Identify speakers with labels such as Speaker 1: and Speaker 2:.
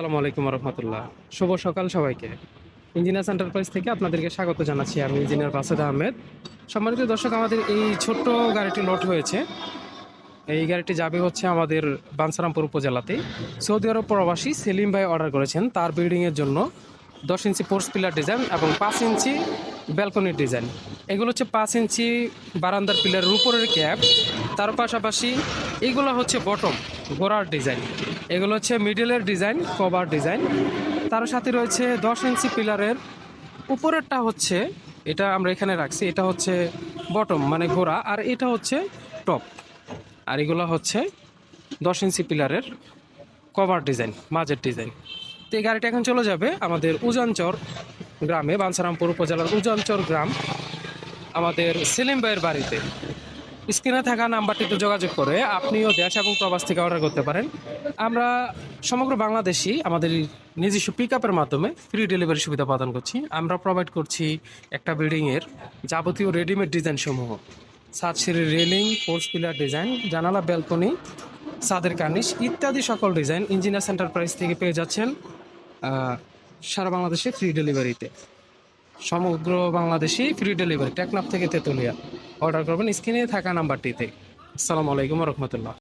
Speaker 1: আসসালামু আলাইকুম রহমতুল্লাহ। শুভ সকাল সবাইকে। ইঞ্জিনিয়ার্স এন্টারপ্রাইজ থেকে আপনাদেরকে স্বাগত জানাচ্ছি আমি ইঞ্জিনিয়ার বাসেদ আহমেদ। সম্মানিত দর্শক, আমাদের এই ছোট্ট গাড়িটি লোড হয়েছে। এই গাড়িটি যাবে হচ্ছে আমাদের বানসারামপুর উপজেলাতে সৌদি আরব প্রবাসী সেলিম ভাই অর্ডার করেছেন তার বিল্ডিংয়ের জন্য। দশ ইঞ্চি পোর্স পিলার ডিজাইন এবং পাঁচ ইঞ্চি ব্যালকনির ডিজাইন এগুলো হচ্ছে পাঁচ ইঞ্চি বারান্দার পিলারের উপরের ক্যাপ। তার পাশাপাশি এইগুলো হচ্ছে বটম, গোড়ার ডিজাইন। এগুলো হচ্ছে মিডলের ডিজাইন, কভার ডিজাইন। তার সাথে রয়েছে দশ ইঞ্চি পিলারের উপরেরটা হচ্ছে, এটা আমরা এখানে রাখছি, এটা হচ্ছে বটম মানে গোড়া, আর এটা হচ্ছে টপ। আর এগুলো হচ্ছে দশ ইঞ্চি পিলারের কভার ডিজাইন, মাঝের ডিজাইন। তো এই গাড়িটা এখন চলে যাবে আমাদের উজানচর গ্রামে বাঞ্ছারামপুর উপজেলার উজানচর গ্রাম। আমাদের সেলিম ভাইয়ের বাড়িতে। স্ক্রিনে থাকা নাম্বারটিতে যোগাযোগ করে আপনিও দেশ এবং প্রবাস থেকে অর্ডার করতে পারেন। আমরা সমগ্র বাংলাদেশি আমাদের নিজস্ব পিক আপের মাধ্যমে ফ্রি ডেলিভারি সুবিধা প্রদান করছি। আমরা প্রোভাইড করছি একটা বিল্ডিংয়ের যাবতীয় রেডিমেড ডিজাইন সমূহ। ছাদ সিঁড়ির রেলিং ফোর্স পিলার ডিজাইন জানালা ব্যালকনি ছাদের কার্নিশ ইত্যাদি সকল ডিজাইন ইঞ্জিনিয়ার সেন্টার প্রাইস থেকে পেয়ে যাচ্ছেন সারা বাংলাদেশে ফ্রি ডেলিভারিতে সমগ্র বাংলাদেশে ফ্রি ডেলিভারি টেকনাফ থেকে তেতুলিয়া। অর্ডার করবেন স্ক্রিনে থাকা নাম্বারটিতে। আসসালামু আলাইকুম রহমতুল্লাহ।